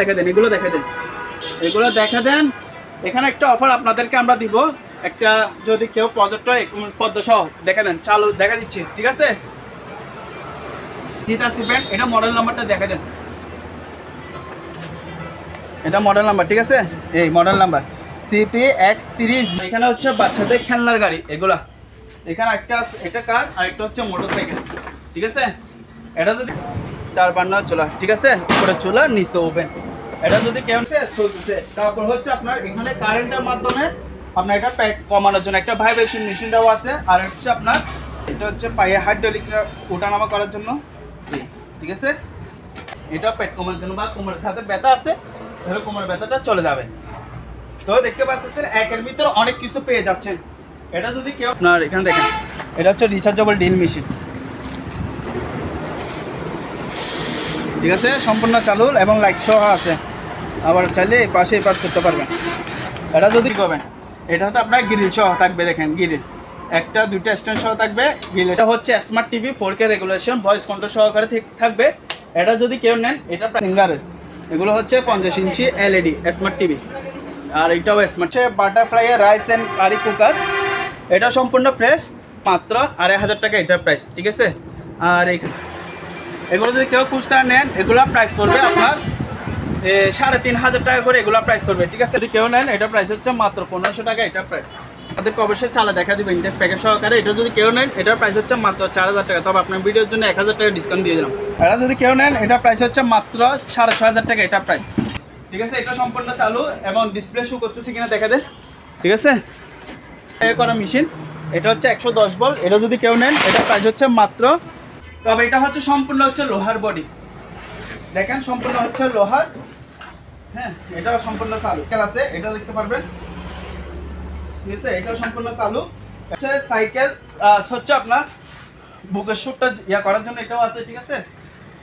দেখা দেন, এগুলো দেখা দেন। এগুলো দেখা দেন। এখানে একটা অফার আপনাদেরকে আমরা দিব। একটা যদি কেউ প্রজেক্টর পদ্ম সহ দেখা দেন, চালু দেখা দিচ্ছি, ঠিক আছে? এটা মডেল নাম্বারটা দেখা দেন। এটা মডেল নাম্বার ঠিক আছে? এই মডেল নাম্বার সিপি এক্স তিরিশ এখানে হচ্ছে বাচ্চাদের খেলনার গাড়ি, এগুলা। এখানে একটা এটা কার? আর একটা হচ্ছে মোটরসাইকেল ঠিক আছে? এটা যদি চার বান্না চোলা, ঠিক আছে? উপরে চোলা, নিচে ওভেন। এটা যদি কেউ চলতেছে, তারপর হচ্ছে আপনার এখানে কারেন্টের মাধ্যমে আপনার এটা প্যাক কমানোর জন্য একটা ভাইব্রেশন মেশিন দেওয়া আছে, আর হচ্ছে আপনার, এটা হচ্ছে পায়ে হাইড্রোলিক ওঠানামা করার জন্য। ঠিক আছে? এটা পেট কমানোর জন্য বা কোমরের সাথে ব্যথা আছে, তাহলে কোমরের ব্যথাটা চলে যাবে। তো দেখতে পাচ্ছেন, একের ভিতরে অনেক কিছু পেয়ে যাচ্ছেন। এটা যদি কেউ আপনার এখানে দেখেন, এটা হচ্ছে রিচার্জেবল ডিল মেশিন ঠিক আছে? সম্পূর্ণ চালু এবং লাইট সহ আছে। আবার চাইলে এই পাশে এই পাশ করতে পারবেন। এটা যদি করবেন এটা হচ্ছে আপনার গ্রিল সহ থাকবে, দেখেন গ্রিল একটা, দুইটা স্ট্যান্ড সহ থাকবে গ্রিল এটা হচ্ছে smart TV four K regulation voice control সহকারে থাকবে। এটা যদি কেউ নেন, এটা সিঙ্গারের এগুলো হচ্ছে পঞ্চাশ ইঞ্চি এলইডি স্মার্ট টিভি আর এটাও স্মার্ট হচ্ছে Butterfly rice and curry cooker এটা সম্পূর্ণ ফ্রেশ মাত্র আড়াই হাজার টাকা এটা প্রাইস ঠিক আছে? আর এই এগুলো যদি কেউ খুচরা নেন, এগুলো প্রাইস পড়বে আপনার সাড়ে তিন হাজার টাকা করে এগুলো প্রাইস পড়বে, ঠিক আছে? যদি কেউ নেন, এটা প্রাইস হচ্ছে মাত্র পনেরোশো টাকা, এটা প্রাইস তাদেরকে অবশ্যই চালা দেখা দিবেন ইন্টেক প্যাকেট সহকারে। এটা যদি কেউ নেন এটার প্রাইস হচ্ছে মাত্র চার হাজার টাকা। তবে আপনার ভিডিওর জন্য এক হাজার টাকা ডিসকাউন্ট দিয়ে দিলাম। এটা যদি কেউ নেন, এটা প্রাইস হচ্ছে মাত্র সাড়ে ছয় হাজার টাকা, এটা প্রাইস ঠিক আছে? এটা সম্পূর্ণ চালু এবং ডিসপ্লে শো করতেছি কিনা দেখা দেন। ঠিক আছে? এ করা মেশিন এটা হচ্ছে একশো দশ বল। এটা যদি কেউ নেন, এটা প্রাইস হচ্ছে মাত্র তবে এটা হচ্ছে সম্পূর্ণ হচ্ছে লোহার বডি। দেখেন, সম্পূর্ণ হচ্ছে লোহার। হ্যাঁ এটাও সম্পূর্ণ চালু। আছে? এটা দেখতে পারবেন। ঠিক আছে? এটাও সম্পূর্ণ চালু। হচ্ছে সাইকেল হচ্ছে আপনার বুকের শুটটা ইয়া করার জন্য এটাও আছে, ঠিক আছে?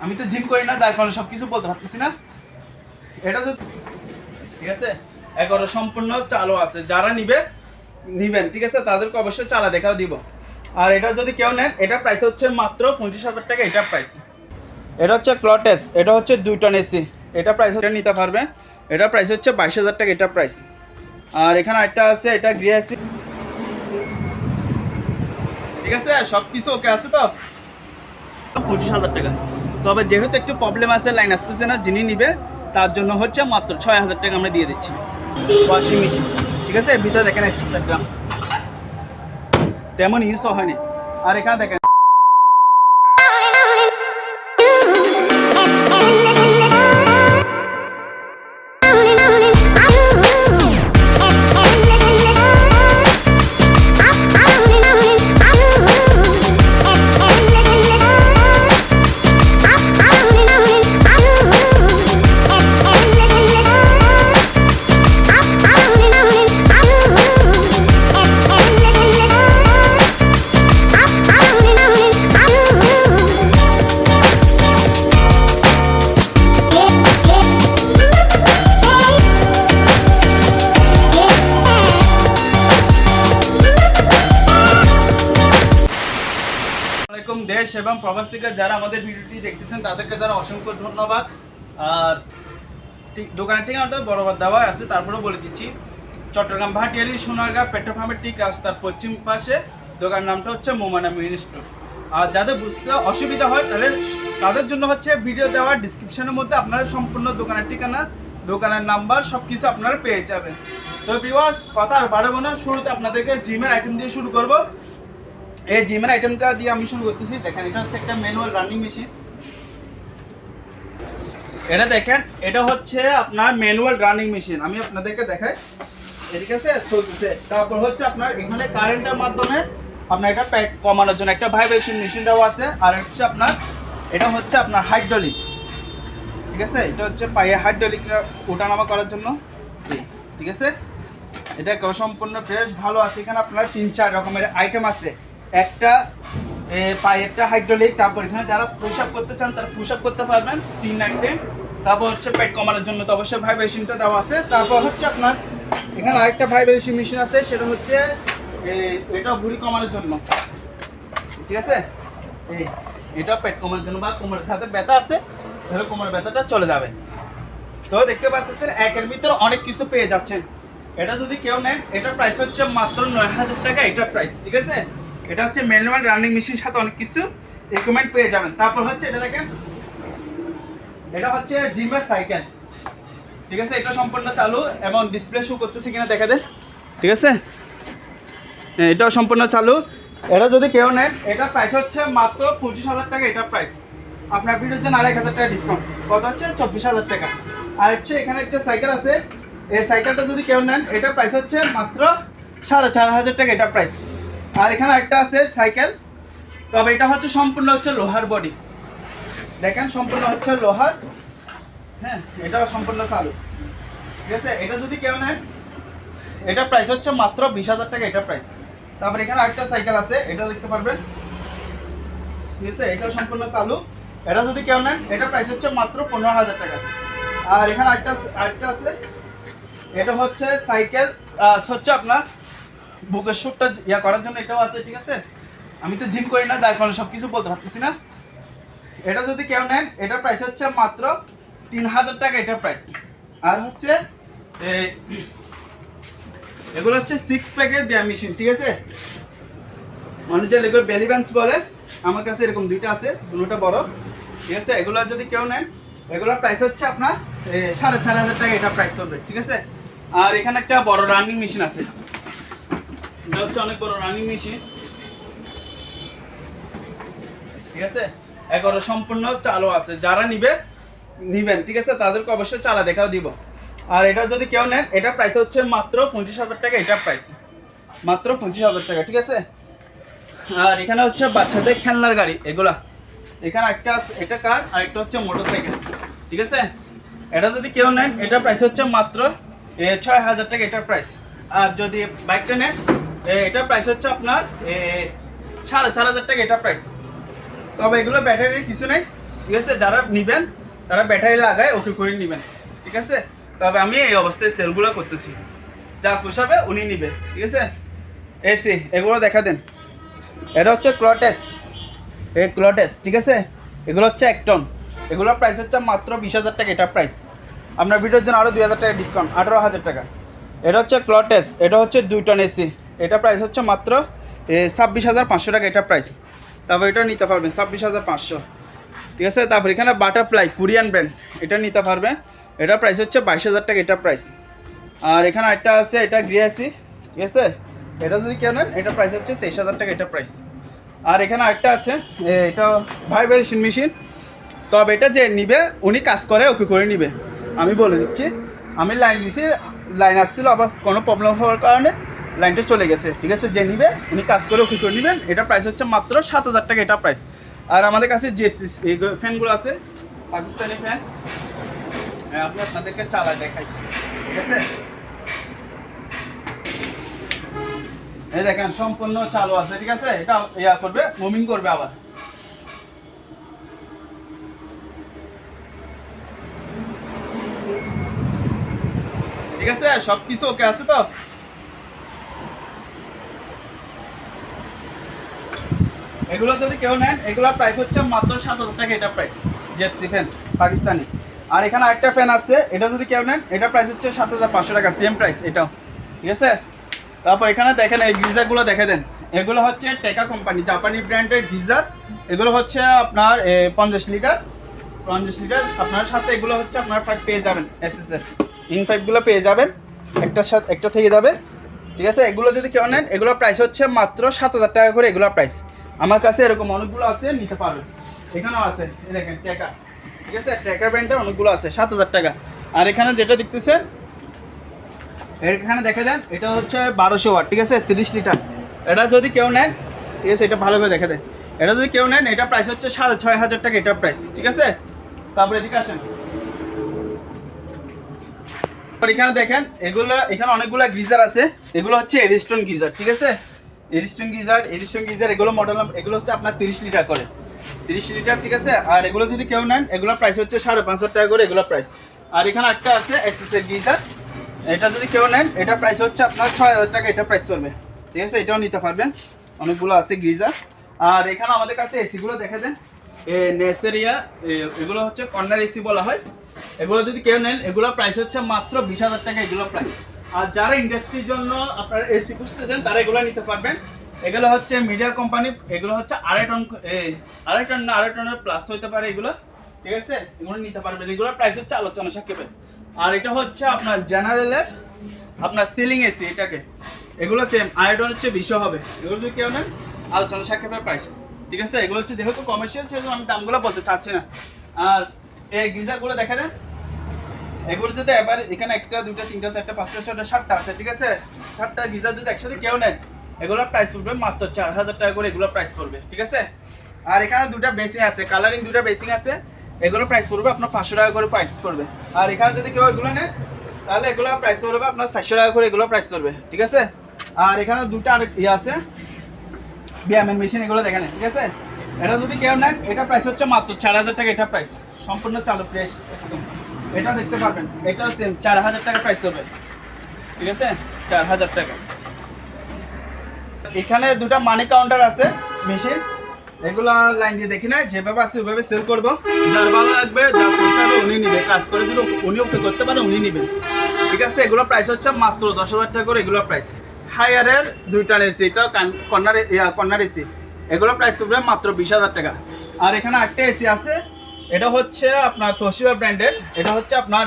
আমি তো জিম করি না যার কারণে সব কিছু বলতে পারতেছি না। এটা তো ঠিক আছে? এগারো সম্পূর্ণ চালু আছে। যারা নিবে, নিবেন, ঠিক আছে? তাদেরকে অবশ্যই চালা দেখাও দিব। আর এটা যদি কেউ নেন, এটা প্রাইস হচ্ছে মাত্র পঁচিশ হাজার টাকা এটা প্রাইস এটা হচ্ছে ক্লটেস এটা হচ্ছে দুই টন এসি এটা প্রাইস হচ্ছে নিতে পারবেন। এটা প্রাইস হচ্ছে বাইশ হাজার টাকা এটা প্রাইস আর এখানে একটা আছে, এটা গ্রে এসি ঠিক আছে সব কিছু ওকে আছে তো? পঁচিশ হাজার টাকা। তবে যেহেতু একটু প্রবলেম আছে লাইন আসতেছে না, যিনি নিবে, তার জন্য হচ্ছে মাত্র ছয় হাজার টাকা আমরা দিয়ে দিচ্ছি। ওয়াশিং মেশিন ঠিক আছে ভিতরে দেখেন ইনস্টাগ্রাম তেমন ইউজও হয়নি আর এখানে দেখেন আসসালামাইকুম দেশ এবং প্রবাস থেকে যারা আমাদের ভিডিওটি দেখতেছেন, তাদেরকে যারা অসংখ্য ধন্যবাদ। আর ঠিক দোকানের ঠিকানাটা বরাবর দেওয়া আছে, তারপরেও বলে দিচ্ছি। চট্টগ্রাম ভাটিয়ালি, সোনারগাঁ পেট্রোল পাম্পের ঠিক রাস্তার পশ্চিম পাশে। দোকান নামটা হচ্ছে মোমানা মিন স্টোর। আর যাদের বুঝতে অসুবিধা হয় তাহলে তাদের জন্য হচ্ছে ভিডিও দেওয়া ডিসক্রিপশনের মধ্যে আপনারা সম্পূর্ণ দোকানের ঠিকানা, দোকানের নাম্বার সব কিছু আপনারা পেয়ে যাবেন। তো ভিউয়ার্স কথা আর বাড়াবো না, শুরুতে আপনাদেরকে জিমের আইটেম দিয়ে শুরু করব। এই জিমের আইটেমটা দিয়ে আমি শুরু করতেছি, দেখেন, এটা হচ্ছে একটা ম্যানুয়াল রানিং মেশিন এটা দেখেন, এটা হচ্ছে আপনার ম্যানুয়াল রানিং মেশিন আমি আপনাদেরকে দেখাই। এদিকে আছে, চলতেছে। তারপর হচ্ছে আপনার এখানে কারেন্টের মাধ্যমে আপনার এটা প্যাক কমানোর জন্য একটা ভাইব্রেশন মেশিন দেওয়া আছে। আর হচ্ছে আপনার, এটা হচ্ছে আপনার হাইড্রোলিক ঠিক আছে, এটা হচ্ছে পায়ে হাইড্রোলিক ওঠানামা করার জন্য। ঠিক আছে? এটা সম্পূর্ণ ফ্রেশ ভালো আছে। এখানে আপনার তিন, চার রকমের আইটেম আছে। একটা এ, পায়েরটা হাইড্রোলিক তারপর এখানে যারা পুশ করতে চান তারা পুশ আপ করতে পারবেন তিন আইটেম তারপর হচ্ছে পেট কমানোর জন্য তো অবশ্যই ভাইব্রেশনটা দেওয়া আছে। তারপর হচ্ছে আপনার এখানে আরেকটা ভাইব্রেশন মেশিন আছে সেটা হচ্ছে এটা ভুঁড়ি কমানোর জন্য। ঠিক আছে? এই এটা পেট কমানোর জন্য বা কোমরের সাথে ব্যথা আছে তাহলে কোমরের ব্যথাটা চলে যাবে। তো দেখতে পাচ্ছেন একের ভিতরে অনেক কিছু পেয়ে যাচ্ছেন। এটা যদি কেউ নেন এটার প্রাইস হচ্ছে মাত্র নয় হাজার টাকা এটার প্রাইস ঠিক আছে? এটা হচ্ছে ম্যানুয়াল রানিং মেশিনের সাথে অনেক কিছু ইকুইপমেন্ট পেয়ে যাবেন। তারপর হচ্ছে এটা দেখেন এটা হচ্ছে জিমের সাইকেল। ঠিক আছে? এটা সম্পূর্ণ চালু এবং ডিসপ্লে শো করতেছে কিনা দেখা দেন ঠিক আছে? হ্যাঁ, এটাও সম্পূর্ণ চালু। এটা যদি কেউ নেন এটা প্রাইস হচ্ছে মাত্র পঁচিশ হাজার টাকা এটা প্রাইস আপনার ভিডিওর জন্য আড়াই হাজার টাকা ডিসকাউন্ট কত হচ্ছে চব্বিশ হাজার টাকা। আর হচ্ছে এখানে একটা সাইকেল আছে। এই সাইকেলটা যদি কেউ নেন এটা প্রাইস হচ্ছে মাত্র সাড়ে চার হাজার টাকা এটা প্রাইস আর এখানে একটা আছে সাইকেল। তবে এটা হচ্ছে সম্পূর্ণ হচ্ছে লোহার বডি। দেখেন, সম্পূর্ণ হচ্ছে লোহার। হ্যাঁ এটাও সম্পূর্ণ চালু। ঠিক আছে? এটা যদি কেউ নেন এটা প্রাইস হচ্ছে মাত্র বিশ হাজার টাকা এটা প্রাইস তারপর এখানে আরেকটা সাইকেল আছে, এটা দেখতে পারবেন। ঠিক আছে? এটাও সম্পূর্ণ চালু। এটা যদি কেউ নেন এটা প্রাইস হচ্ছে মাত্র পনেরো হাজার টাকা। আর এখানে আরেকটা আরেকটা আছে। এটা হচ্ছে সাইকেল হচ্ছে আপনার বুকের শুটটা ইয়া করার জন্য এটাও আছে, ঠিক আছে? আমি তো জিম করি না, যার কারণে সব কিছু বলতে পারতেছি না। এটা যদি কেউ নেন, এটার প্রাইস হচ্ছে মাত্র তিন হাজার টাকা এটার প্রাইস আর হচ্ছে এগুলো হচ্ছে সিক্স প্যাকেট ব্যায়াম মেশিন ঠিক আছে? মানুষ যে এগুলো বেলি ব্যান্স বলে, আমার কাছে এরকম দুইটা আছে দুটোটা বড়। ঠিক আছে? এগুলো যদি কেউ নেন এগুলোর প্রাইস হচ্ছে আপনার সাড়ে চার হাজার টাকা এটা প্রাইস হবে ঠিক আছে? আর এখানে একটা বড় রানিং মেশিন আছে। এটা হচ্ছে অনেক বড় রানিং মেশিন ঠিক আছে? এগারো সম্পূর্ণ চালু আছে। যারা নিবে, নিবেন, ঠিক আছে? তাদেরকে অবশ্যই চালা দেখাও দিব। আর এটা যদি কেউ নেন, এটা প্রাইস হচ্ছে মাত্র পঁচিশ হাজার টাকা, এটা প্রাইস মাত্র পঁচিশ হাজার টাকা, ঠিক আছে? আর এখানে হচ্ছে বাচ্চাদের খেলনার গাড়ি, এগুলা। এখানে একটা এটা কার? আর একটা হচ্ছে মোটরসাইকেল, ঠিক আছে? এটা যদি কেউ নেন, এটা প্রাইস হচ্ছে মাত্র ছয় হাজার টাকা এটার প্রাইস আর যদি বাইকটা নেন এ, এটার প্রাইস হচ্ছে আপনার সাড়ে চার হাজার টাকা এটা প্রাইস তবে এগুলো ব্যাটারির কিছু নেই ঠিক আছে? যারা নেবেন তারা ব্যাটারি লাগায় ওকে করে নেবেন ঠিক আছে? তবে আমি এই অবস্থায় সেলগুলো করতেছি। যার পোষাবে উনি নেবে ঠিক আছে? এসি এগুলো দেখা দেন। এটা হচ্ছে ক্লটেস এই ক্লটেস ঠিক আছে? এগুলো হচ্ছে এক টন এগুলোর প্রাইস হচ্ছে মাত্র বিশ হাজার টাকা এটা প্রাইস আপনার ভিডিওর জন্য আরও দুই হাজার টাকা ডিসকাউন্ট আঠারো হাজার টাকা। এটা হচ্ছে ক্লটেস এটা হচ্ছে দুই টন এসি এটা প্রাইস হচ্ছে মাত্র ছাব্বিশ হাজার পাঁচশো টাকা এটা প্রাইস তারপর এটা নিতে পারবেন, ছাব্বিশ হাজার পাঁচশো। ঠিক আছে? তারপর এখানে বাটারফ্লাই কোরিয়ান ব্র্যান্ড এটা নিতে পারবেন। এটা প্রাইস হচ্ছে বাইশ হাজার টাকা এটা প্রাইস আর এখানে একটা আছে, এটা গ্রিয়াসি। ঠিক আছে? এটা যদি কেউ নেন, এটা প্রাইস হচ্ছে তেইশ হাজার টাকা এটা প্রাইস আর এখানে আরেকটা আছে এটা ভাইব্রেশন মেশিন। তবে এটা যে নিবে, উনি কাজ করে, ওকে করে নিবে। আমি বলে দিচ্ছি, আমি লাইন দিছি লাইন আসছিল, আবার কোনো প্রবলেম হওয়ার কারণে লাইনটা চলে গেছে, ঠিক আছে? যে নিবে, উনি কাজ করে ওকে করে নেবেন। এটা প্রাইস হচ্ছে মাত্র সাত হাজার টাকা এটা প্রাইস আর আমাদের কাছে যে এই ফ্যানগুলো আছে, পাকিস্তানি ফ্যান আপনি আপনাদেরকে চালায় দেখাই, ঠিক আছে? এই দেখেন, সম্পূর্ণ চালু আছে, ঠিক আছে? এটা ইয়া করবে মুভিং করবে আবার। ঠিক আছে? সব কিছু ওকে আছে তো? এগুলো যদি কেউ নেন, এগুলোর প্রাইস হচ্ছে মাত্র সাত হাজার টাকা, এটা প্রাইস জেপসি ফ্যান পাকিস্তানি। আর এখানে আরেকটা ফ্যান আছে, এটা যদি কেউ নেন, এটা প্রাইস হচ্ছে সাত হাজার পাঁচশো টাকা সেম প্রাইস এটাও। ঠিক আছে? তারপর এখানে দেখেন, এই গিজারগুলো দেখে দেন। এগুলো হচ্ছে টেকা কোম্পানি জাপানি ব্র্যান্ডের গিজার। এগুলো হচ্ছে আপনার পঞ্চাশ লিটার। পঞ্চাশ লিটার, আপনার সাথে এগুলো হচ্ছে আপনার পাইপ পেয়ে যাবেন এসএস এর ইন ফাইভগুলো পেয়ে যাবেন, একটার সাথে, একটা থেকে যাবে। ঠিক আছে? এগুলো যদি কেউ নেন এগুলো প্রাইস হচ্ছে মাত্র সাত হাজার টাকা করে এগুলো প্রাইস আমার কাছে এরকম অনেকগুলো আছে, নিতে পারবেন এখানেও আছে দেখেন টেকা ঠিক আছে টেকার ব্র্যান্ডের অনেকগুলো আছে, সাত হাজার টাকা। আর এখানে যেটা দেখতেছেন, এখানে দেখে দেন, এটা হচ্ছে বারোশো ওয়াট, ঠিক আছে, তিরিশ লিটার। এটা যদি কেউ নেন, ঠিক আছে, এটা ভালো করে দেখে দেন। এটা যদি কেউ নেন, এটা প্রাইস হচ্ছে সাড়ে ছয় হাজার টাকা এটা প্রাইস ঠিক আছে? তারপরে এদিকে আসেন। এখানে দেখেন, এগুলো, এখানে অনেকগুলো গিজার আছে, এগুলো হচ্ছে এরিস্টোন গিজার, ঠিক আছে? এরিস্টোন গিজার এরিস্টোন গিজার, এগুলো মডেল এগুলো হচ্ছে আপনার তিরিশ লিটার করে। তিরিশ লিটার, ঠিক আছে? আর এগুলো যদি কেউ নেন এগুলোর প্রাইস হচ্ছে সাড়ে পাঁচ হাজার টাকা করে এগুলো প্রাইস আর এখানে একটা আছে এসএস এর গিজার। এটা যদি কেউ নেন, এটা প্রাইস হচ্ছে আপনার ছয় হাজার টাকা, এটা প্রাইস চলবে। ঠিক আছে? এটাও নিতে পারবেন। অনেকগুলো আছে গিজার। আর এখানে আমাদের কাছে এসিগুলো দেখে দেন নেসেরিয়া এগুলো হচ্ছে কর্নার এসি বলা হয়। এগুলো যদি কেউ নেন, এগুলোর প্রাইস হচ্ছে মাত্র বিশ হাজার টাকা এগুলো প্রাইস আর যারা ইন্ডাস্ট্রির জন্য আপনারা এসি খুঁজতেছেন, তারা এগুলো নিতে পারবেন। এগুলো হচ্ছে মিডিয়া কোম্পানি এগুলো হচ্ছে আড়াই টন আড়াই টন না, আড়াই টনের প্লাস হতে পারে এগুলো। ঠিক আছে? এগুলো নিতে পারবেন। এগুলোর প্রাইস হচ্ছে আলোচনা সাক্ষেপে আর এটা হচ্ছে আপনার জেনারেলের আপনার সিলিং এসি এটাকে। এগুলো সেম আয়োডন হচ্ছে বিশ হবে। এগুলো যদি কেউ নেন, আলোচনা সাক্ষেপের প্রাইস ঠিক আছে? এগুলো হচ্ছে যেহেতু কমার্শিয়াল সেহেতু আমি দামগুলো বলতে চাচ্ছি না। আর এই গিজারগুলো দেখা দেন। এগুলো যদি এবার এখানে একটা দুটা তিনটা, চারটা, পাঁচটা ছটা সাতটা আছে, ঠিক আছে? সাতটা গিজার যদি একসাথে কেউ নেন এগুলো প্রাইস পড়বে মাত্র চার হাজার টাকা করে এগুলো প্রাইস পড়বে, ঠিক আছে? আর এখানে দুটা বেসিং আছে কালারিং দুটা বেসিং আছে, এগুলো প্রাইস পড়বে আপনার পাঁচশো টাকা করে প্রাইস পড়বে। আর এখানে যদি কেউ এগুলো নেন তাহলে এগুলো প্রাইস পড়বে আপনার চারশো টাকা করে এগুলো প্রাইস পড়বে, ঠিক আছে? আর এখানে দুটো আর ইয়ে আছে বিয়ামের মেশিন এগুলো দেখেন, ঠিক আছে? এটা যদি কেউ নেন এটা প্রাইস হচ্ছে মাত্র চার হাজার টাকা, এটা প্রাইস সম্পূর্ণ চালু ফ্রেশ একদম। এটা দেখতে পারবেন, এটাও সেম চার হাজার টাকা প্রাইস হবে। ঠিক আছে? চার হাজার টাকা। এখানে দুটা মানি কাউন্টার আছে মেশিন এগুলো লাইন দিয়ে দেখি না যেভাবে আছে ওইভাবে সেল করব। যার ভালো লাগবে, যার করতে উনি নিবে। কাজ করে যদি উনি ওকে করতে পারে, উনি নিবে। ঠিক আছে? এগুলো প্রাইস হচ্ছে মাত্র দশ হাজার টাকা করে এগুলো প্রাইস হায়ারের দুইটা এসি এটা কর্নার কর্নার এসি এগুলো প্রাইস পড়বে মাত্র বিশ হাজার টাকা। আর এখানে একটা এসি আছে এটা হচ্ছে আপনার তোশিবা ব্র্যান্ডের, এটা হচ্ছে আপনার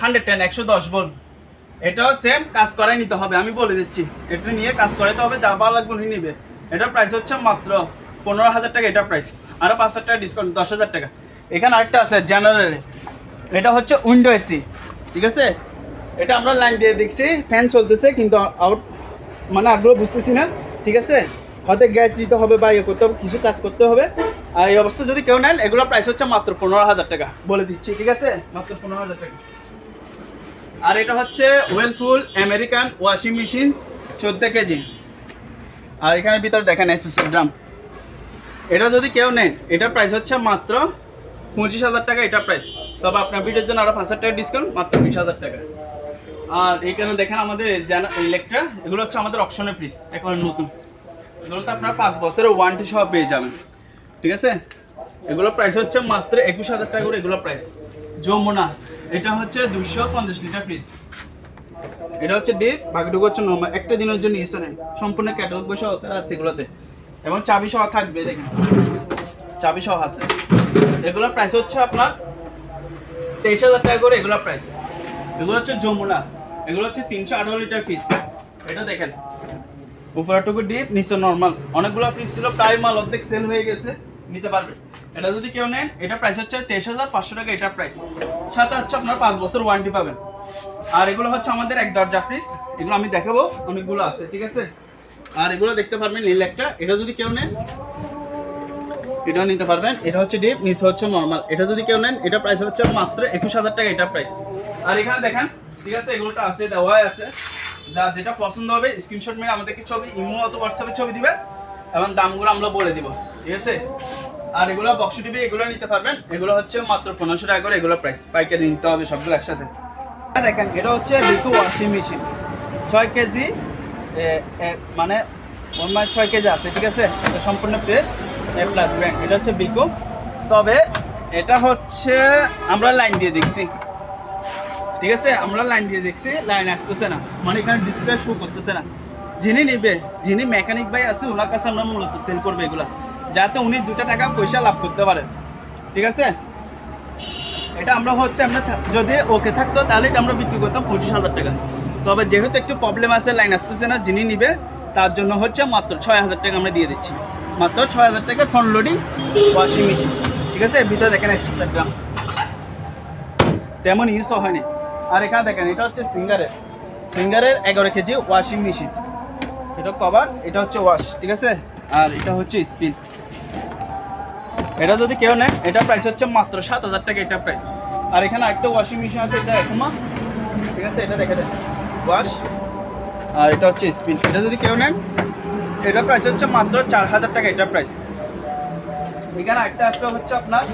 হান্ড্রেড টেন একশো দশ বল এটাও সেম কাজ করাই নিতে হবে, আমি বলে দিচ্ছি। এটা নিয়ে কাজ করাইতে হবে, যা ভালো লাগবে উনি নিবে। এটার প্রাইস হচ্ছে মাত্র পনেরো হাজার টাকা এটা প্রাইস আরও পাঁচ হাজার টাকা ডিসকাউন্ট দশ হাজার টাকা। এখানে আরেকটা আছে জেনারেল এটা হচ্ছে উইন্ডো এসি ঠিক আছে? এটা আমরা লাইন দিয়ে দেখছি ফ্যান চলতেছে, কিন্তু আউট মানে আগ্রহ বুঝতেছি না, ঠিক আছে? হয়তো গ্যাস দিতে হবে বা ইয়ে করতে হবে, কিছু কাজ করতে হবে। এই অবস্থা যদি কেউ নেন এগুলোর প্রাইস হচ্ছে মাত্র পনেরো হাজার টাকা। বলে দিচ্ছি ঠিক আছে? মাত্র পনেরো হাজার টাকা। আর এটা হচ্ছে ওয়েলফুল আমেরিকান ওয়াশিং মেশিন চোদ্দ কেজি। আর এখানে ভিতরে দেখেন এসএস ড্রাম এটা যদি কেউ নেন এটার প্রাইস হচ্ছে মাত্র পঁচিশ হাজার টাকা এটা প্রাইস তবে আপনার ভিডিওর জন্য আরও পাঁচ হাজার টাকা ডিসকাউন্ট মাত্র বিশ হাজার টাকা। আর এখানে দেখেন আমাদের ইলেকট্রা এগুলো হচ্ছে আমাদের অপশনের ফ্রিজ এখন নতুন। এগুলো তো আপনার পাঁচ বছরের ওয়ারেন্টি সহ পেয়ে যাবেন। ঠিক আছে? এগুলো প্রাইস হচ্ছে মাত্র একুশ হাজার টাকা করে এগুলো প্রাইস যমুনা, এটা হচ্ছে দুশো পঞ্চাশ লিটার ফ্রিজ এটা হচ্ছে ডিপ বাকিটুকু হচ্ছে নর্মাল একটা দিনের জন্য ইউজ নেই। সম্পূর্ণ ক্যাটালগ বসে আছে এগুলোতে। এবং চাবি সহ থাকবে, দেখেন। চাবি সহ আছে। এগুলোর প্রাইস হচ্ছে আপনার তেইশ হাজার টাকা করে এগুলোর প্রাইস এগুলো হচ্ছে যমুনা। এগুলো হচ্ছে তিনশো আঠারো লিটার ফিস এটা দেখেন। উপরেটুকু ডিপ নিচে নর্মাল অনেকগুলো ফ্রিজ ছিল, প্রায় মাল অর্ধেক সেল হয়ে গেছে। নিতে পারবে। এটা যদি কেউ নেন, এটা প্রাইস হচ্ছে তেইশ হাজার পাঁচশো টাকা এটা প্রাইস সাথে হচ্ছে আপনার পাঁচ বছর ওয়ারেন্টি পাবেন। আর এগুলো হচ্ছে আমাদের এক দরজা ফ্রিজ এগুলো আমি দেখাবো, অনেকগুলো আছে, ঠিক আছে? আর এগুলো দেখতে পারবেন নীল একটা। এটা যদি কেউ নেন, এটাও নিতে পারবেন। এটা হচ্ছে ডিপ নিচে হচ্ছে নর্মাল এটা যদি কেউ নেন, এটা প্রাইস হচ্ছে মাত্র একুশ হাজার টাকা এটা প্রাইস আর এখানে দেখেন, ঠিক আছে, এগুলোটা আছে, দেওয়াই আছে। যা যেটা পছন্দ হবে স্ক্রিনশট মেরে আমাদেরকে ছবি, ইমো অত হোয়াটসঅ্যাপে ছবি দিবে এবং দামগুলো আমরা বলে দিব, ঠিক আছে? আর এগুলো বক্স টিভি এগুলো নিতে পারবেন। এগুলো হচ্ছে মাত্র পনেরোশো টাকা করে, এগুলো প্রাইস পাইকারি নিতে হবে সবগুলো একসাথে। দেখেন, এটা হচ্ছে ঋতু ওয়াশিং মেশিন ছয় কেজি মানে ওর মানে ছয় কেজি আছে, ঠিক আছে? এটা সম্পূর্ণ ফ্রেশ এ প্লাস ব্র্যান্ড এটা হচ্ছে বিকো তবে এটা হচ্ছে, আমরা লাইন দিয়ে দেখছি। ঠিক আছে? আমরা লাইন দিয়ে দেখছি লাইন আসতেছে না। মানে এখানে ডিসপ্লে শো করতেছে না। যিনি নিবে, যিনি মেকানিক ভাই আছে ওনার কাছে আমরা মূলত সেল করব এগুলা, যাতে উনি দুটো টাকা পয়সা লাভ করতে পারে। ঠিক আছে? এটা আমরা হচ্ছে আমরা যদি ওকে থাকতো, তাহলে এটা আমরা বিক্রি করতাম পঁচিশ হাজার টাকা। তবে যেহেতু একটু প্রবলেম আছে লাইন আসতেছে না, যিনি নিবে, তার জন্য হচ্ছে মাত্র ছয় হাজার টাকা আমরা দিয়ে দিচ্ছি। মাত্র ছয় হাজার টাকা ফ্রন্ট লোডিং ওয়াশিং মেশিন ঠিক আছে? ভিতরে দেখেন এক্সট্রা গ্রাম তেমন ইউজও হয়নি। আর এখানে দেখেন, এটা হচ্ছে সিঙ্গারের। সিঙ্গারের এগারো কেজি ওয়াশিং মেশিন এটা কভার, এটা হচ্ছে ওয়াশ ঠিক আছে? আর এটা হচ্ছে স্পিন এটা যদি কেউ নেয়, এটা প্রাইস হচ্ছে মাত্র সাত হাজার টাকা এটা প্রাইস আর এখানে একটা ওয়াশিং মেশিন আছে, এটা এখমা ঠিক আছে, এটা দেখে দেন। ওয়াশ আর এটা হচ্ছে স্পিন এটা যদি কেউ নেন, এটা প্রাইস হচ্ছে মাত্র চার হাজার টাকা এটা প্রাইস এখানে একটা আছে হচ্ছে আপনার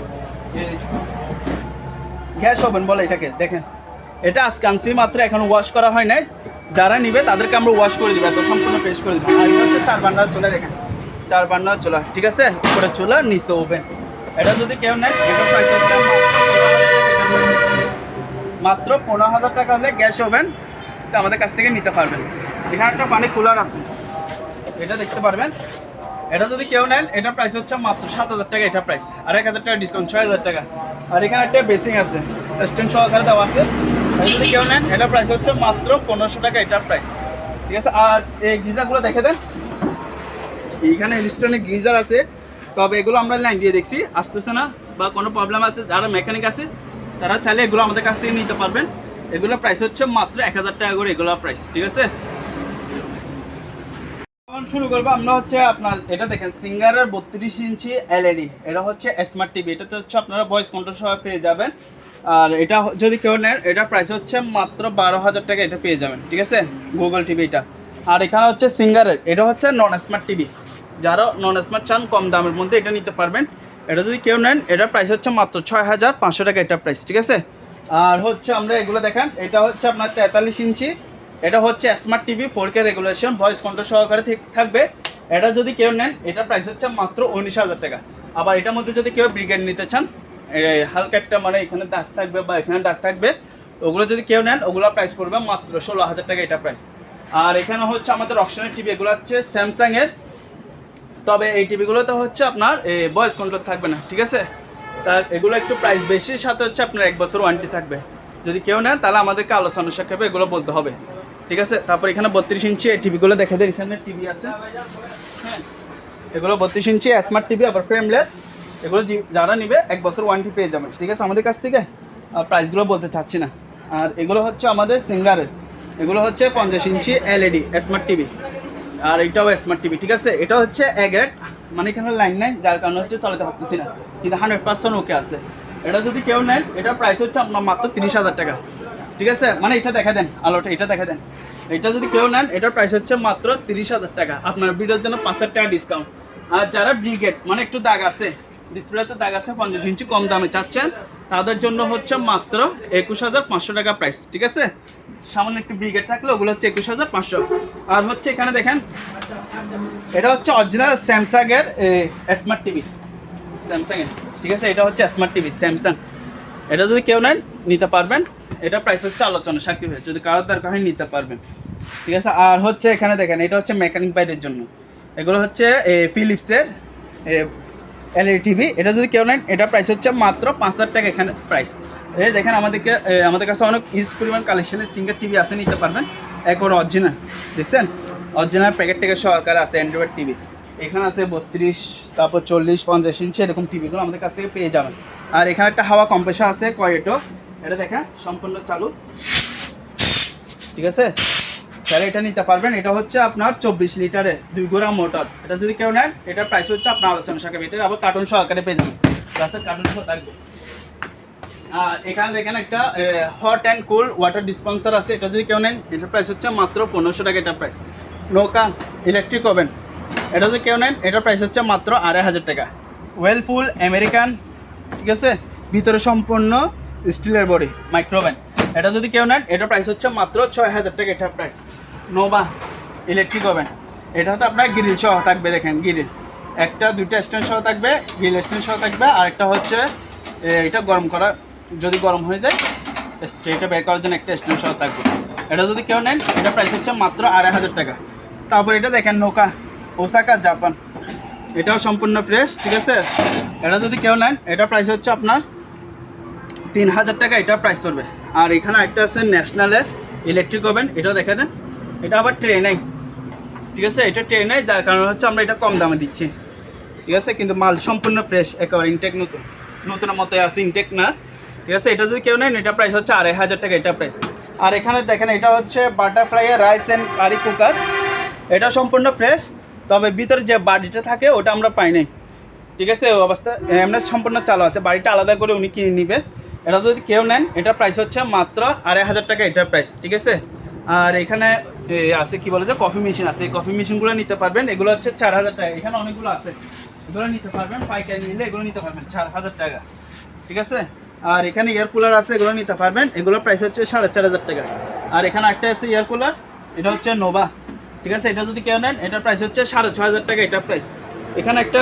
গ্যাস ওভেন বলে এটাকে, দেখেন। এটা আজকে আনছি, মাত্র এখন ওয়াশ করা হয় নাই। যারা নিবে তাদেরকে আমরা ওয়াশ করে দিবে, এত সম্পূর্ণ ফ্রেশ করে দিব। আর এটা হচ্ছে চার বান্ডার চলে দেখেন। চার বান্নার চোলা, ঠিক আছে? উপরে চোলা, নিচে ওভেন এটা যদি কেউ নেয়, এটা প্রাইস হচ্ছে মাত্র পনেরো হাজার টাকা হলে গ্যাস ওভেন আমাদের কাছ থেকে নিতে পারবেন। এখানে একটা পানি কুলার আছে। এটা দেখতে পারবেন। এটা যদি কেউ নেন এটা প্রাইস হচ্ছে মাত্র সাত হাজার টাকা এটা প্রাইস আর এক হাজার টাকা ডিসকাউন্ট ছয় হাজার টাকা। আর এখানে একটা বেসিং আছে স্ট্যান্ড সহকারে দেওয়া আছে। যদি কেউ নেন এটা প্রাইস হচ্ছে মাত্র পনেরোশো টাকা এটা প্রাইস ঠিক আছে? আর এই গিজারগুলো দেখে দেন। এইখানে ইলেকট্রনিক গিজার আছে, তবে এগুলো আমরা লাইন দিয়ে দেখছি। আসতেছে না বা কোনো প্রবলেম আছে, যারা মেকানিক আছে, তারা চাইলে এগুলো আমাদের কাছ থেকে নিতে পারবেন। এগুলোর প্রাইস হচ্ছে মাত্র এক হাজার টাকা করে এগুলোর প্রাইস ঠিক আছে? এখন শুরু করব। আমরা হচ্ছে আপনার, এটা দেখেন, সিঙ্গারের বত্রিশ ইঞ্চি এলইডি এটা হচ্ছে স্মার্ট টিভি এটাতে হচ্ছে আপনারা ভয়েস কন্ট্রোল সহ পেয়ে যাবেন। আর এটা যদি কেউ নেন, এটা প্রাইস হচ্ছে মাত্র বারো হাজার টাকা এটা পেয়ে যাবেন। ঠিক আছে? গুগল টিভি এটা আর এখানে হচ্ছে সিঙ্গারের। এটা হচ্ছে নন স্মার্ট টিভি যারা নন স্মার্ট চান, কম দামের মধ্যে এটা নিতে পারবেন। এটা যদি কেউ নেন এটার প্রাইস হচ্ছে মাত্র ছয় হাজার পাঁচশো টাকা এটা প্রাইস ঠিক আছে? আর হচ্ছে আমরা এগুলো দেখেন, এটা হচ্ছে আপনার তেতাল্লিশ ইঞ্চি এটা হচ্ছে smart TV four K regulation voice control সহকারে থাকবে। এটা যদি কেউ নেন এটার প্রাইস হচ্ছে মাত্র উনিশ হাজার টাকা। আবার এটার মধ্যে যদি কেউ ব্রিগেড নিতে চান হালকা একটা মানে এখানে দাগ থাকবে বা এখানে দাগ থাকবে, ওগুলো যদি কেউ নেন, ওগুলো প্রাইস পড়বে মাত্র ষোলো হাজার টাকা এটা প্রাইস আর এখানে হচ্ছে আমাদের অপশনের টিভি এগুলো হচ্ছে স্যামসাংয়ের তবে এই টিভিগুলোতে হচ্ছে আপনার ভয়েস কন্ট্রোল থাকবে না, ঠিক আছে? তার এগুলো একটু প্রাইস বেশি, সাথে হচ্ছে আপনার এক বছর ওয়ারেন্টি থাকবে। যদি কেউ নেন, তাহলে আমাদেরকে আলোচনা সাক্ষেপে এগুলো বলতে হবে। ঠিক আছে? তারপর এখানে বত্রিশ ইঞ্চি এই টিভিগুলো দেখে দেন, এখানে টিভি আছে। হ্যাঁ। এগুলো বত্রিশ ইঞ্চি স্মার্ট টিভি আবার ফ্রেমলেস এগুলো যারা নিবে, এক বছর ওয়ারেন্টি পেয়ে যাবেন। ঠিক আছে? আমাদের কাছ থেকে আর প্রাইসগুলো বলতে চাচ্ছি না। আর এগুলো হচ্ছে আমাদের সিঙ্গারের এগুলো হচ্ছে পঞ্চাশ ইঞ্চি এলইডি স্মার্ট টিভি আর এটাও স্মার্ট টিভি ঠিক আছে? এটা হচ্ছে এগেট মানে এখানে লাইন নাই, যার কারণে হচ্ছে চালাতে পারতেছি না। কিন্তু হান্ড্রেড পার্সেন্ট ওকে আছে। এটা যদি কেউ নেন এটার প্রাইস হচ্ছে আপনার মাত্র তিরিশ হাজার টাকা। ঠিক আছে? মানে এটা দেখা দেন, আলোটা, এটা দেখা দেন। এটা যদি কেউ নেন, এটার প্রাইস হচ্ছে মাত্র তিরিশ হাজার টাকা। আপনার ভিডিওর জন্য পাঁচ হাজার টাকা ডিসকাউন্ট আর যারা ব্রিগেড মানে একটু দাগ আছে ডিসপ্লেতে দাগ আছে, পঞ্চাশ ইঞ্চি কম দামে চাচ্ছেন, তাদের জন্য হচ্ছে মাত্র একুশ হাজার পাঁচশো টাকা প্রাইস ঠিক আছে? সামান্য একটু ব্রিগেড থাকলে ওগুলো হচ্ছে একুশ হাজার পাঁচশো। আর হচ্ছে এখানে দেখেন, এটা হচ্ছে অরিজিনাল স্যামসাংয়ের স্মার্ট টিভি স্যামসাংয়ের, ঠিক আছে? এটা হচ্ছে স্মার্ট টিভি স্যামসাং। এটা যদি কেউ নেন, নিতে পারবেন। এটা প্রাইস হচ্ছে আলোচনা সাক্ষী হয়ে যদি কারোর দরকার হয় নিতে পারবেন। ঠিক আছে? আর হচ্ছে এখানে দেখেন, এটা হচ্ছে মেকানিক বাইদের জন্য। এগুলো হচ্ছে ফিলিপসের এলইডি টিভি এটা যদি কেউ নেন, এটা প্রাইস হচ্ছে মাত্র পাঁচ হাজার টাকা এখানে প্রাইস এই দেখেন, আমাদেরকে আমাদের কাছে অনেক ইউজ পরিমাণ কালেকশনের সিঙ্গার টিভি আছে, নিতে পারবেন। একবার অরিজিনাল দেখছেন? অরিজিনাল প্যাকেট থেকে সরকার আছে অ্যান্ড্রয়েড টিভি এখানে আছে বত্রিশ, তারপর চল্লিশ, পঞ্চাশ ইঞ্চি এরকম টিভিগুলো আমাদের কাছ থেকে পেয়ে যাবেন। আর এখানে একটা হাওয়া কম্প্রেসার আছে কয়েটো এটা দেখেন সম্পূর্ণ চালু। ঠিক আছে? তাহলে এটা নিতে পারবেন। এটা হচ্ছে আপনার চব্বিশ লিটারে দুই গোড়া মোটর। এটা যদি কেউ নেন, এটার প্রাইস হচ্ছে আপনার আলোচনা সাথে এটা আবার কার্টুন সহকারে পেয়ে যাবেন। প্লাসের কার্টুন সহ থাকবে। আর এখানে দেখেন একটা hot and cool water dispenser আছে। এটা যদি কেউ নেন, এটার প্রাইস হচ্ছে মাত্র পনেরোশো টাকা এটার প্রাইস নৌকা ইলেকট্রিক ওভেন এটা যদি কেউ নেন, এটার প্রাইস হচ্ছে মাত্র আড়াই হাজার টাকা। ওয়েলফুল আমেরিকান ঠিক আছে? ভিতরে সম্পূর্ণ স্টিলের বডি মাইক্রোওভেন এটা যদি কেউ নেন এটার প্রাইস হচ্ছে মাত্র ছয় হাজার টাকা এটার প্রাইস নোভা ইলেকট্রিক ওভেন এটা হচ্ছে আপনার গ্রিল সহ থাকবে, দেখেন গ্রিল একটা, দুইটা স্ট্যান্ড সহ থাকবে গ্রিল স্ট্যান্ড সহ থাকবে আর একটা হচ্ছে এটা গরম করা, যদি গরম হয়ে যায়, এটা বের করার জন্য একটা স্ট্যান্ড সহ থাকবে। এটা যদি কেউ নেন, এটা প্রাইস হচ্ছে মাত্র আড়াই হাজার টাকা। তারপর এটা দেখেন নৌকা, ওসাকা, জাপান। এটাও সম্পূর্ণ ফ্রেশ ঠিক আছে? এটা যদি কেউ নেন, এটা প্রাইস হচ্ছে আপনার তিন হাজার টাকা এটা প্রাইস পড়বে আর এখানে একটা আছে ন্যাশনালের ইলেকট্রিক ওভেন এটাও দেখা দেন। এটা আবার ট্রেনে ঠিক আছে? এটা ট্রেনে যার কারণে হচ্ছে আমরা এটা কম দামে দিচ্ছি। ঠিক আছে? কিন্তু মাল সম্পূর্ণ ফ্রেশ একেবারে ইনটেক নতুন। নতুনের মতো আছে ইনটেক না। ঠিক আছে? এটা যদি কেউ নেন এটা প্রাইস হচ্ছে আড়াই হাজার টাকা এটা প্রাইস আর এখানে দেখেন, এটা হচ্ছে বাটারফ্লাইয়ের রাইস অ্যান্ড কারি কুকার এটা সম্পূর্ণ ফ্রেশ তবে ভিতরে যে বাড়িটা থাকে, ওটা আমরা পাই নাই। ঠিক আছে? অবস্থা এমনি সম্পূর্ণ চালু আছে। বাড়িটা আলাদা করে উনি কিনে নিবে। এটা যদি কেউ নেন, এটা প্রাইস হচ্ছে মাত্র আড়াই হাজার টাকা এটার প্রাইস ঠিক আছে? আর এখানে আছে কি বলে যে কফি মেশিন আছে, এই কফি মেশিনগুলো নিতে পারবেন, এগুলো হচ্ছে চার হাজার টাকা, এখানে অনেকগুলো আছে। এগুলো নিতে পারবেন, পাইকারি নিলে এগুলো নিতে পারবেন, চার হাজার টাকা, ঠিক আছে? আর এখানে এয়ার কুলার আছে, এগুলো নিতে পারবেন, এগুলো প্রাইস হচ্ছে সাড়ে চার হাজার টাকা। আর এখানে একটা আছে এয়ার কুলার এটা হচ্ছে নোভা ঠিক আছে? এটা যদি কেউ নেন এটার প্রাইস হচ্ছে সাড়ে ছ হাজার টাকা এটার প্রাইস এখানে একটা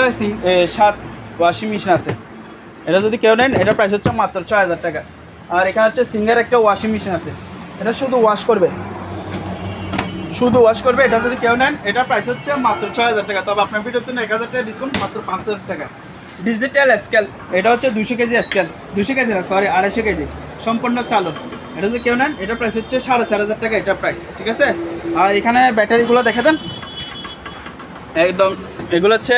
শার্ট ওয়াশিং মেশিন আছে। এটা যদি কেউ নেন, এটা প্রাইস হচ্ছে মাত্র ছয় হাজার টাকা। আর এখানে হচ্ছে সিঙ্গার একটা ওয়াশিং মেশিন আছে। এটা শুধু ওয়াশ করবে। শুধু ওয়াশ করবে, এটা যদি কেউ নেন, এটা প্রাইস হচ্ছে মাত্র ছয় হাজার টাকা। তবে আপনার ভিডিওর জন্য এক হাজার টাকা ডিসকাউন্ট মাত্র পাঁচ হাজার টাকা। ডিজিটাল স্কেল এটা হচ্ছে দুশো কেজি স্কেল দুশো কেজি না সরি আড়াইশো কেজি। সম্পূর্ণ চালু এটা যদি কেউ নেন, এটা প্রাইস হচ্ছে সাড়ে চার হাজার টাকা এটা প্রাইস ঠিক আছে? আর এখানে ব্যাটারিগুলো দেখে দেন। একদম, এগুলো হচ্ছে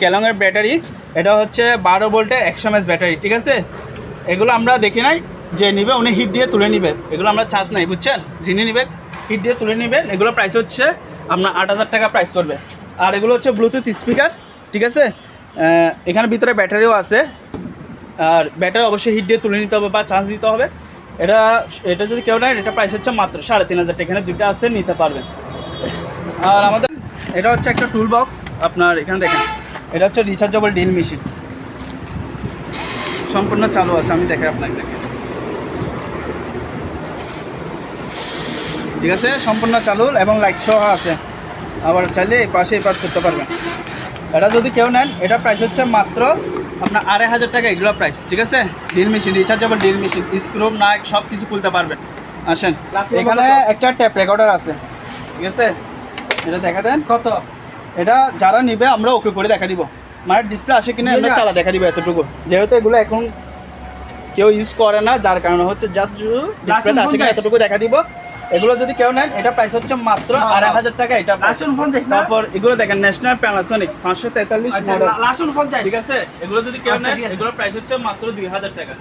ক্যালংয়ের ব্যাটারি এটা হচ্ছে বারো ভোল্টের একশো এমএস ব্যাটারি, ঠিক আছে? এগুলো আমরা দেখি নাই, যে নিবে, উনি হিট দিয়ে তুলে নিবে। এগুলো আমরা চার্জ নাই, বুঝছেন? যিনি নিবে, হিট দিয়ে তুলে নেবেন এগুলো প্রাইস হচ্ছে আপনার আট হাজার টাকা প্রাইস পড়বে। আর এগুলো হচ্ছে ব্লুটুথ স্পিকার ঠিক আছে? এখানে ভিতরে ব্যাটারিও আছে। আর ব্যাটারি অবশ্যই হিট দিয়ে তুলে নিতে হবে বা চার্জ দিতে হবে। এটা এটা যদি কেউ নেয়, এটা প্রাইস হচ্ছে মাত্র সাড়ে তিন হাজার টাকা। এখানে দুইটা আছে, নিতে পারবেন। আর আমাদের, এটা হচ্ছে একটা টুল বক্স আপনার এখানে দেখেন। এটা হচ্ছে রিচার্জেবল ডিল মেশিন সম্পূর্ণ চালু আছে আমি দেখাই আপনাকে। দেখে ঠিক আছে? সম্পূর্ণ চালু এবং লাইট সহ আছে। আবার চাইলে এই পাশে এই পাশ করতে পারবেন। এটা যদি কেউ নেন এটা প্রাইস হচ্ছে মাত্র আপনার আড়াই হাজার টাকা এগুলো প্রাইস ঠিক আছে? Drill machine rechargeable drill machine screw Naik সব কিছু খুলতে পারবেন। আসেন। এখানে একটা ট্যাপ রেকর্ডার আছে। ঠিক আছে? এটা দেখা দেন। কত? এটা যারা নিবে আমরা ওকে করে দেখা দিব। মানে ডিসপ্লে আসে কিনা আমরা চালা দেখা দিব এতটুকু। যেহেতু এগুলো এখন কেউ ইউজ করে না যার কারণে হচ্ছে জাস্ট ডিসপ্লেটা আসে কিনা এতটুকু দেখা দিব। এগুলো যদি কেউ নেন এটা প্রাইস হচ্ছে মাত্র না। আড়াই হাজার টাকা এটা। লাস্ট পঞ্চাশ না? তারপর এগুলো দেখেন ন্যাশনাল প্যানাসনিক পাঁচশো তেতাল্লিশ আচ্ছা লাস্ট পঞ্চাশ ঠিক আছে? এগুলো যদি কেউ আচ্ছা, নেন। এগুলোর প্রাইস হচ্ছে মাত্র দুই হাজার টাকা।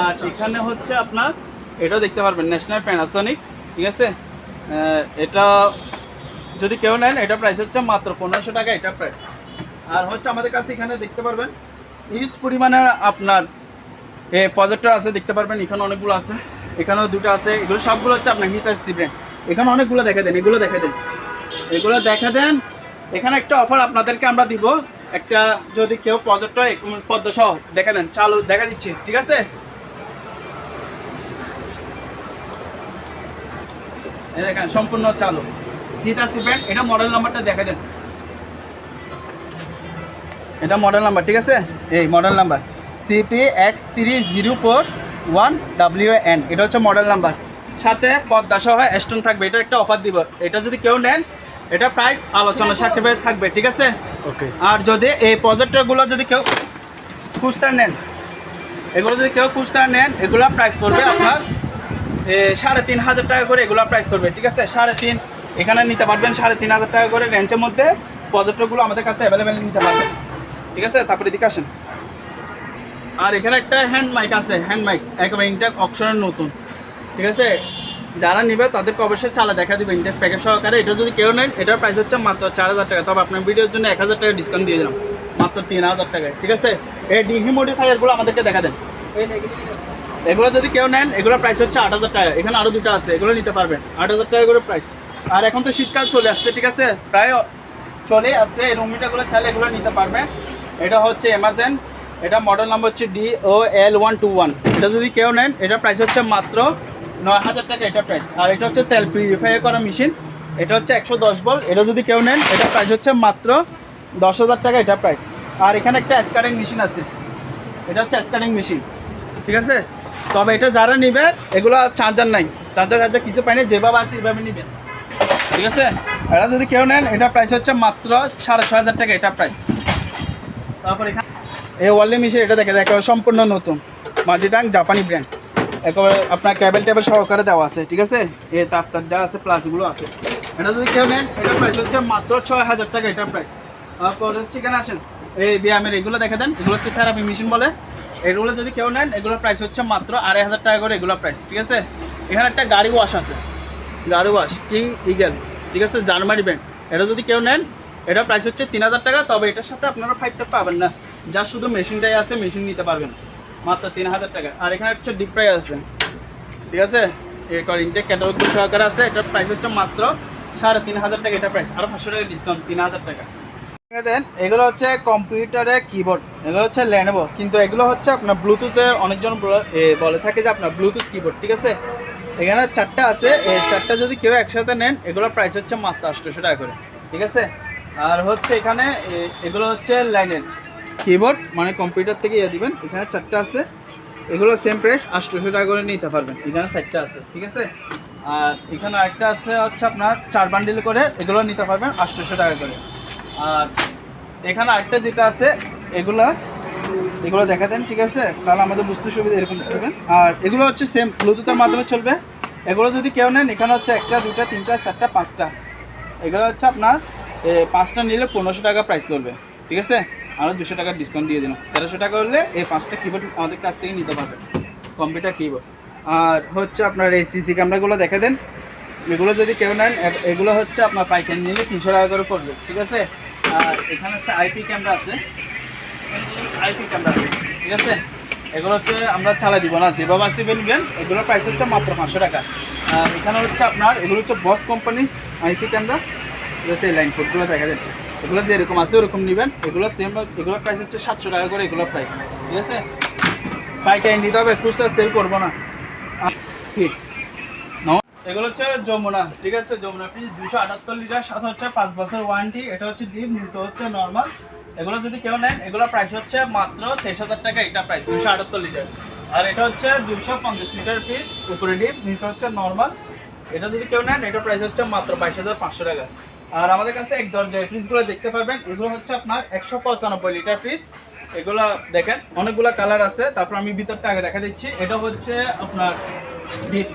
আর এখানে হচ্ছে আপনার এটাও দেখতে পারবেন ন্যাশনাল প্যানাসনিক ঠিক আছে? এটা যদি কেউ নেন, এটা প্রাইস হচ্ছে মাত্র পনেরোশো টাকা, এটা প্রাইস আর হচ্ছে আমাদের কাছে এখানে দেখতে পারবেন ইউজ পরিমাণে আপনার, এ প্রজেক্টর আছে, দেখতে পারবেন, এখানে অনেকগুলো আছে। এখানেও দুটো আছে, এগুলো সবগুলো হচ্ছে আপনার হিটার সিব্রেন এখানে অনেকগুলো দেখা দেন, এগুলো দেখা দেন। এগুলো দেখা দেন, এখানে একটা অফার আপনাদেরকে আমরা দিব। একটা যদি কেউ প্রজেক্টর পদ্ম সহ দেখা দেন, চালু দেখা দিচ্ছি, ঠিক আছে? দেখেন, সম্পূর্ণ চালু। সিব্রেন এটা মডেল নাম্বারটা দেখা দেন। এটা মডেল নাম্বার ঠিক আছে? এই model number CP X three zero four one W N এটা হচ্ছে মডেল নাম্বার সাথে পদ্মা সহ স্টোন থাকবে এটা একটা অফার দিব। এটা যদি কেউ নেন এটা প্রাইস আলোচনা সাক্ষেপে থাকবে ঠিক আছে? ওকে আর যদি এই প্রজেক্টরগুলো যদি কেউ খুচরা নেন এগুলো যদি কেউ খুচরা নেন এগুলো প্রাইস পড়বে আপনার সাড়ে তিন হাজার টাকা করে এগুলো প্রাইস পড়বে ঠিক আছে? সাড়ে তিন এখানে নিতে পারবেন সাড়ে তিন হাজার টাকা করে রেঞ্জের মধ্যে প্রজেক্টরগুলো আমাদের কাছে অ্যাভেলেবেল নিতে পারবেন। ঠিক আছে? তারপরে এদিকে আসেন। আর এখানে একটা হ্যান্ড মাইক আছে হ্যান্ড মাইক একেবারে ইনটেক অপশনের নতুন। ঠিক আছে? যারা নেবে তাদেরকে অবশ্যই চালা দেখা দিবে ইনটেক প্যাকেজ সহকারে। এটা যদি কেউ নেন এটার প্রাইস হচ্ছে মাত্র চার হাজার টাকা। তবে আপনার ভিডিওর জন্য এক হাজার টাকা ডিসকাউন্ট দিয়ে দিলাম। মাত্র তিন হাজার টাকায়। ঠিক আছে? এই ডিহিমোডিফায়ারগুলো আমাদেরকে দেখা দেন। এগুলো যদি কেউ নেন, এগুলোর প্রাইস হচ্ছে আট হাজার টাকা। এখানে আরও দুটো আছে, এগুলো নিতে পারবেন। আট হাজার টাকা করে প্রাইস আর এখন তো শীতকাল চলে আসছে, ঠিক আছে? প্রায় চলে আসছে, এই রুমিটাগুলো চাইলে এগুলো নিতে পারবেন এটা হচ্ছে অ্যামাজন এটা মডেল নাম্বার হচ্ছে D O L one two one এটা যদি কেউ নেন, এটা প্রাইস হচ্ছে মাত্র নয় হাজার টাকা এটা প্রাইস আর এটা হচ্ছে তেল পিউরিফাই করা মেশিন এটা হচ্ছে একশো দশ বল। এটা যদি কেউ নেন, এটা প্রাইস হচ্ছে মাত্র দশ হাজার টাকা এটা প্রাইস আর এখানে একটা স্কারিং মেশিন আছে। এটা হচ্ছে স্ক্যানিং মেশিন ঠিক আছে? তবে এটা যারা নিবে, এগুলো চার্জার নাই। চার্জার চার্জার কিছু পাই না যেভাবে আছে, এভাবে নিবেন ঠিক আছে? এটা যদি কেউ নেন, এটা প্রাইস হচ্ছে মাত্র সাড়ে ছয় হাজার টাকা, এটা প্রাইস তারপর এখানে এই ওয়ার্ল্ডে মেশিন এটা দেখে দেখে সম্পূর্ণ নতুন। মাজিটাং জাপানি ব্র্যান্ড একেবারে আপনার ক্যাবেল ট্যাবেল সহকারে দেওয়া আছে, ঠিক আছে? এ তার তার যা আছে প্লাসগুলো আছে। এটা যদি কেউ নেন, এটা প্রাইস হচ্ছে মাত্র ছয় হাজার টাকা, এটা প্রাইস তারপর হচ্ছে কেন আসেন, এই ব্যায়ামের এগুলো দেখে দেন, এগুলো হচ্ছে থেরাপি মেশিন বলে। এগুলো যদি কেউ নেন, এগুলোর প্রাইস হচ্ছে মাত্র আড়াই হাজার টাকা করে এগুলো প্রাইস ঠিক আছে? এখানে একটা গাড়ি ওয়াশ আছে। ওয়াশ কিং ইগেল। ঠিক আছে, জার্মানি ব্র্যান্ড এটা যদি কেউ নেন, এটা প্রাইস হচ্ছে তিন হাজার টাকা, তবে এটার সাথে আপনারা ফাইভটা পাবেন না। যা শুধু মেশিনটাই আছে মেশিন নিতে পারবেন। মাত্র তিন হাজার টাকা। আর এখানে হচ্ছে ডিপ ফ্রাই আছে। ঠিক আছে? এরপর ইনটেক ক্যাটালগ সহকারে আছে। এটার প্রাইস হচ্ছে মাত্র সাড়ে তিন হাজার টাকা এটা প্রাইস আরও পাঁচশো টাকা ডিসকাউন্ট তিন হাজার টাকা। দেন, এগুলো হচ্ছে কম্পিউটারে কিবোর্ড এগুলো হচ্ছে ল্যানেবো কিন্তু এগুলো হচ্ছে আপনার ব্লুটুথে অনেকজন বলে থাকে যে আপনার ব্লুটুথ কিবোর্ড ঠিক আছে? এখানে চারটা আছে। এই চারটা যদি কেউ একসাথে নেন, এগুলোর প্রাইস হচ্ছে মাত্র আটশোশো টাকা করে। ঠিক আছে? আর হচ্ছে এখানে এগুলো হচ্ছে লাইনের। কিবোর্ড মানে কম্পিউটার থেকে ইয়ে দিবেন। এখানে চারটা আছে। এগুলো সেম প্রাইস আটশোশো টাকা করে নিতে পারবেন। এখানে চারটা আছে। ঠিক আছে? আর এখানে আরেকটা আছে হচ্ছে আপনার চার বান্ডিল করে, এগুলো নিতে পারবেন আটশোশো টাকা করে। আর এখানে আরেকটা যেটা আছে, এগুলা এগুলো দেখা দেন, ঠিক আছে? তাহলে আমাদের বুঝতে সুবিধা, এরকম দেবেন আর এগুলো হচ্ছে সেম ব্লুটুথের মাধ্যমে চলবে। এগুলো যদি কেউ নেন, এখানে হচ্ছে একটা, দুটা, তিনটা, চারটা, পাঁচটা। এগুলো হচ্ছে আপনার পাঁচটা নিলে পনেরোশো টাকা প্রাইস চলবে, ঠিক আছে? আরও দুশো টাকা ডিসকাউন্ট দিয়ে দিলাম। তেরোশো টাকা হলে এই পাঁচটা কিবোর্ড আমাদের কাছ থেকে নিতে পারবেন কম্পিউটার কিবোর্ড আর হচ্ছে আপনার এই সিসি ক্যামেরাগুলো দেখে দেন। এগুলো যদি কেউ নেন এগুলো হচ্ছে আপনার পাইকারি নিলে তিনশো টাকা করে পড়বে, ঠিক আছে? আর এখানে হচ্ছে আইপি ক্যামেরা আছে। ঠিক আছে? এগুলো হচ্ছে আমরা চালাই দিব, না? যেভাবে আসি বলবেন এগুলোর প্রাইস হচ্ছে মাত্র পাঁচশো টাকা। এখানে হচ্ছে আপনার, এগুলো হচ্ছে বস কোম্পানির আইপি ক্যামেরা ঠিক আছে লাইন ফুটগুলো দেখা যাচ্ছে এগুলো যেরকম আছে ওরকম নেবেন। এগুলো সেম এগুলোর প্রাইস হচ্ছে সাতশো টাকা করে এগুলোর প্রাইস ঠিক আছে? পাইকারি নিতে হবে, খুচরা সেল করব না। ঠিক এগুলো হচ্ছে যমুনা, ঠিক আছে? যমুনা ফ্রিজ দুশো আটাত্তর লিটার সাথে হচ্ছে পাঁচ বছর ওয়ারেন্টি এটা হচ্ছে ডিপ নিচে হচ্ছে নর্মাল এগুলো যদি কেউ নেন, এগুলো প্রাইস হচ্ছে মাত্র তেইশ হাজার টাকা, এটা প্রাইস দুশো আটাত্তর লিটার আর এটা হচ্ছে দুশো পঞ্চাশ লিটার পিস উপরে ডিপ নিচে হচ্ছে নর্মাল এটা যদি কেউ নেন, এটা প্রাইস হচ্ছে মাত্র বাইশ হাজার পাঁচশো টাকা। আর আমাদের কাছে এক দরজায় ফ্রিজগুলো দেখতে পারবেন, এগুলো হচ্ছে আপনার একশো পঁচানব্বই লিটার ফ্রিজ এগুলো দেখেন, অনেকগুলো কালার আছে, তারপর আমি ভিতরটা আগে দেখা দিচ্ছি। এটা হচ্ছে আপনার ডিপ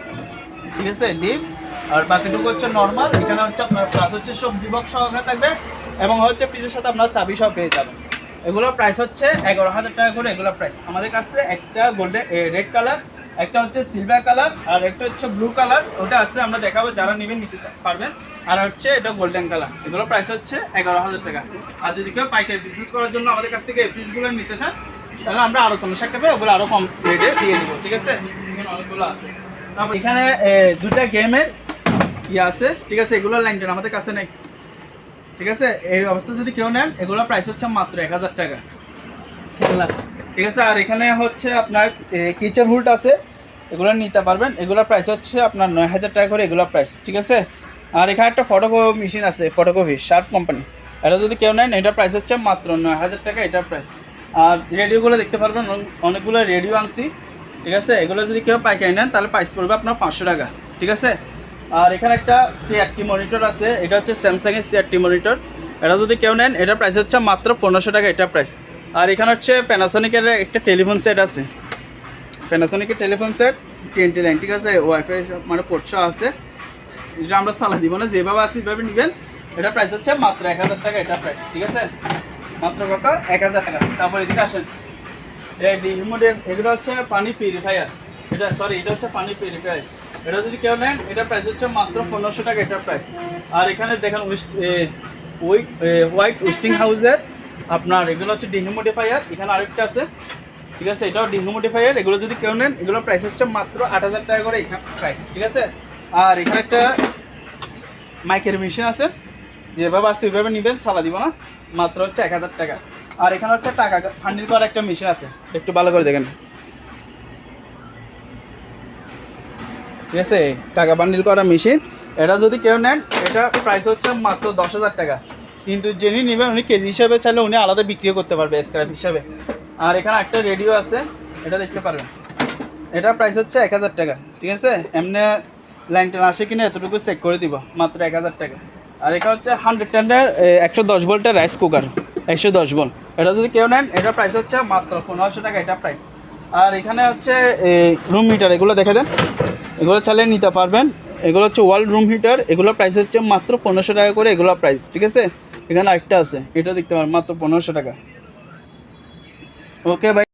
ঠিক আছে? ডিপ আর বাকিটুকু হচ্ছে নর্মাল এখানে হচ্ছে আপনার প্লাস হচ্ছে সবজি বক্স সহকারে থাকবে, এবং হচ্ছে ফ্রিজের সাথে আপনার চাবি সব পেয়ে যাবেন। এগুলোর প্রাইস হচ্ছে এগারো হাজার টাকা করে এগুলোর প্রাইস আমাদের কাছে একটা গোল্ডেন রেড কালার একটা হচ্ছে সিলভার কালার আর একটা হচ্ছে ব্লু কালার ওটা আসছে আমরা দেখাবো, যারা নেবেন নিতে পারবেন। আর হচ্ছে এটা গোল্ডেন কালার এগুলোর প্রাইস হচ্ছে এগারো হাজার টাকা। আর যদি কেউ পাইকারি বিজনেস করার জন্য আমাদের কাছ থেকে এই ফ্রিজগুলো নিতে চান, তাহলে আমরা আলোচনা সাক্ষেপে ওগুলো আরও কম রেটে দিয়ে দেবো, ঠিক আছে? এখানে অনেকগুলো আছে। তারপর এখানে দুটা গেমের ইয়ে আছে? ঠিক আছে, এগুলো লাইনটেন আমাদের কাছে নেই। ঠিক আছে, এই অবস্থা যদি কেউ নেন এগুলো প্রাইস হচ্ছে মাত্র এক হাজার টাকা। ঠিক আছে, আর এখানে হচ্ছে আপনার কিচেন হুড আছে, এগুলো নিতে পারবেন। এগুলোর প্রাইস হচ্ছে আপনার নয় হাজার টাকা করে এগুলোর প্রাইস ঠিক আছে? আর এখানে একটা ফটোকপি মেশিন আছে ফটোকপি শার্ট কোম্পানি এটা যদি কেউ নেন, এটার প্রাইস হচ্ছে মাত্র নয় হাজার টাকা, এটার প্রাইস আর রেডিওগুলো দেখতে পারবেন অনেকগুলো রেডিও আনছি। ঠিক আছে, এগুলো যদি কেউ পাইকারি নেন, তাহলে প্রাইস পড়বে আপনার পাঁচশো টাকা। ঠিক আছে? আর এখানে একটা সিআরটি মনিটর আছে, এটা হচ্ছে স্যামসাংয়ের সিআরটি মনিটর এটা যদি কেউ নেন, এটার প্রাইস হচ্ছে মাত্র পনেরোশো টাকা এটা প্রাইস আর এখানে হচ্ছে প্যানাসনিকের একটা টেলিফোন সেট আছে। প্যানাসনিকের টেলিফোন সেট টোয়েন্টি নাইন ঠিক আছে? ওয়াইফাই মানে পোর্টস আছে। এটা আমরা সালা দিব না, যেভাবে আছে সেভাবে নেবেন। এটা প্রাইস হচ্ছে মাত্র এক হাজার টাকা এটা প্রাইস ঠিক আছে? মাত্র কত? এক হাজার টাকা। তারপর এদিকে আসেন। এই ডিহিমোডে এগুলো হচ্ছে পানি পিউরিফায়ার এটা সরি এটা হচ্ছে পানি পিউরিফায়ার এটা যদি কেউ নেন, এটা প্রাইস হচ্ছে মাত্র পনেরোশো টাকা এটার প্রাইস আর এখানে দেখেন উইট হোয়াইট ওয়েস্টিং হাউসের আপনার, এগুলো হচ্ছে ডিহিমোডিফায়ার এখানে আরেকটা আছে। ঠিক আছে, এটাও ডিহিমোডিফায়ার এগুলো যদি কেউ নেন, এগুলো প্রাইস হচ্ছে মাত্র আট হাজার টাকা করে এখানে প্রাইস ঠিক আছে? আর এখানে একটা মাইকের মেশিন আছে, যেভাবে আছে সেভাবে নেবেন, সালা দিব না, মাত্র হচ্ছে এক হাজার টাকা। আর এখানে হচ্ছে টাকা ফান্ডিল করার একটা মেশিন আছে, একটু ভালো করে দেখেন। ঠিক আছে? টাকা বান্ডিল করা মেশিন এটা যদি কেউ নেন, এটা প্রাইস হচ্ছে মাত্র দশ হাজার টাকা। কিন্তু যিনি নেবেন, উনি কেজি হিসাবে চাইলে উনি আলাদা বিক্রিও করতে পারবে স্ক্র্যাপ হিসাবে। আর এখানে একটা রেডিও আছে, এটা দেখতে পারবেন। এটা প্রাইস হচ্ছে এক হাজার টাকা, ঠিক আছে? এমনি লাইন টেন আসে কিনা এতটুকু চেক করে দিব, মাত্র এক হাজার টাকা। আর এটা হচ্ছে হান্ড্রেড টেনের একশো দশ ভোল্টের রাইস কুকার একশো দশ ভোল্ট এটা যদি কেউ নেন, এটা প্রাইস হচ্ছে মাত্র পনেরোশো টাকা, এটা প্রাইস আর এখানে হচ্ছে রুম হিটার এগুলো দেখে দেন। এগুলো চালিয়ে নিতে পারবেন। এগুলো হচ্ছে ওয়াল রুম হিটার এগুলোর প্রাইস হচ্ছে মাত্র পনেরোশো টাকা করে এগুলোর প্রাইস ঠিক আছে? এখানে আরেকটা আছে, এটা দেখতে পারেন, মাত্র পনেরোশো টাকা। ওকে ভাই